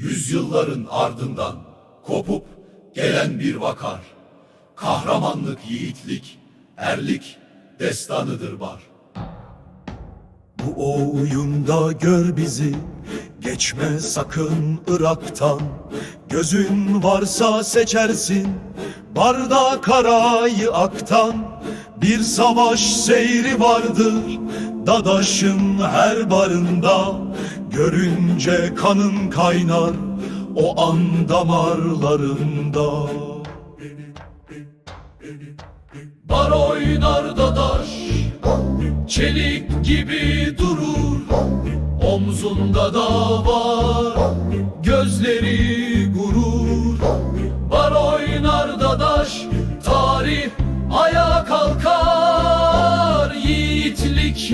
Yüzyılların ardından kopup gelen bir vakar. Kahramanlık, yiğitlik, erlik destanıdır var. Bu oyunda gör bizi Geçme sakın Irak'tan Gözün varsa seçersin Barda karayı aktan Bir savaş seyri vardır Dadaşın her barında Görünce kanın kaynar O an damarlarında Bar oynar dadaş, çelik gibi durur. Omzunda da var,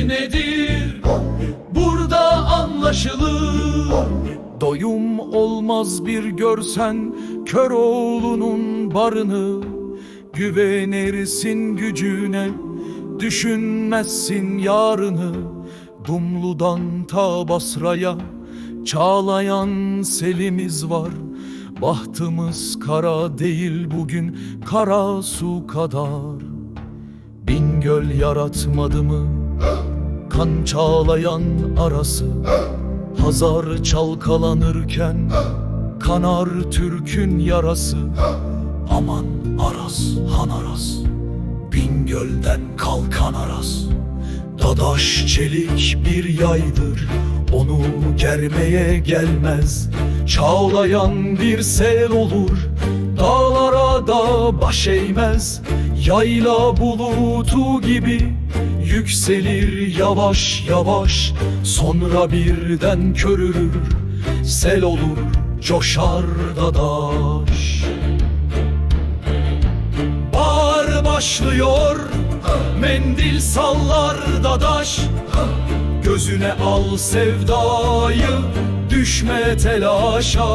nedir? Burada anlaşılır. Doyum olmaz bir görsen kör oğlunun barını. Güvenirsin gücüne düşünmezsin yarını. Dumlu'dan ta Basra'ya çağlayan selimiz var. Bahtımız kara değil bugün kara su kadar. Bingöl yaratmadı mı kan çağlayan arası Hazar çalkalanırken kanar Türk'ün yarası. Aman Aras, Han Aras Bingöl'den kalkan Aras. Dadaş çelik bir yaydır Onu germeye gelmez. Çağlayan bir sel olur Dağlara da baş eğmez Yayla bulutu gibi Yükselir yavaş yavaş. Sonra birden körülür Sel olur coşar dadaş. Bar başlıyor Mendil sallar dadaş. Gözüne al sevdayı Düşme telaşa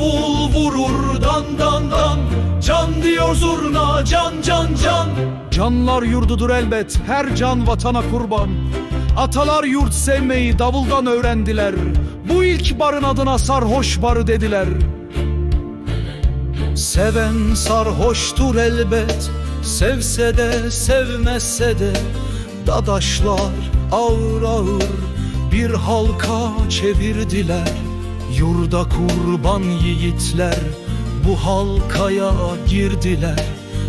Davul vurur dan dan dan. Can diyor zurna can can can. Canlar yurdudur elbet her can vatana kurban. Atalar yurt sevmeyi davuldan öğrendiler. Bu ilk barın adına sarhoş barı dediler. Seven sarhoştur elbet Sevse de sevmezse de. Dadaşlar ağır ağır Bir halka çevirdiler Yurda kurban yiğitler Bu halkaya girdiler.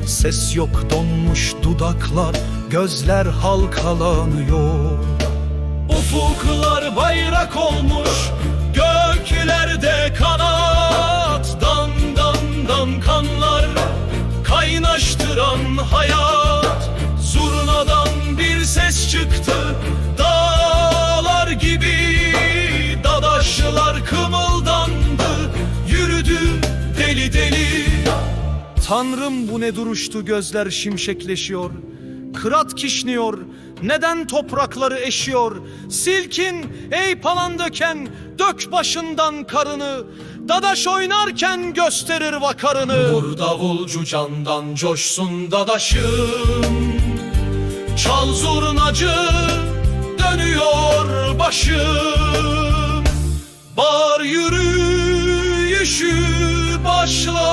Ses yok donmuş dudaklar Gözler halkalanıyor. Ufuklar bayrak olmuş Göklerde kanat. Dan dan dan kanlar Kaynaştıran hayat. Zurnadan bir ses çıktı Dağlar Tanrım bu ne duruştu gözler şimşekleşiyor. Kırat kişniyor neden toprakları eşiyor? Silkin ey palan döken dök başından karını. Dadaş oynarken gösterir vakarını. Vur davulcu candan coşsun dadaşım. Çal zurnacı dönüyor başım. Bar yürüyüşü başlar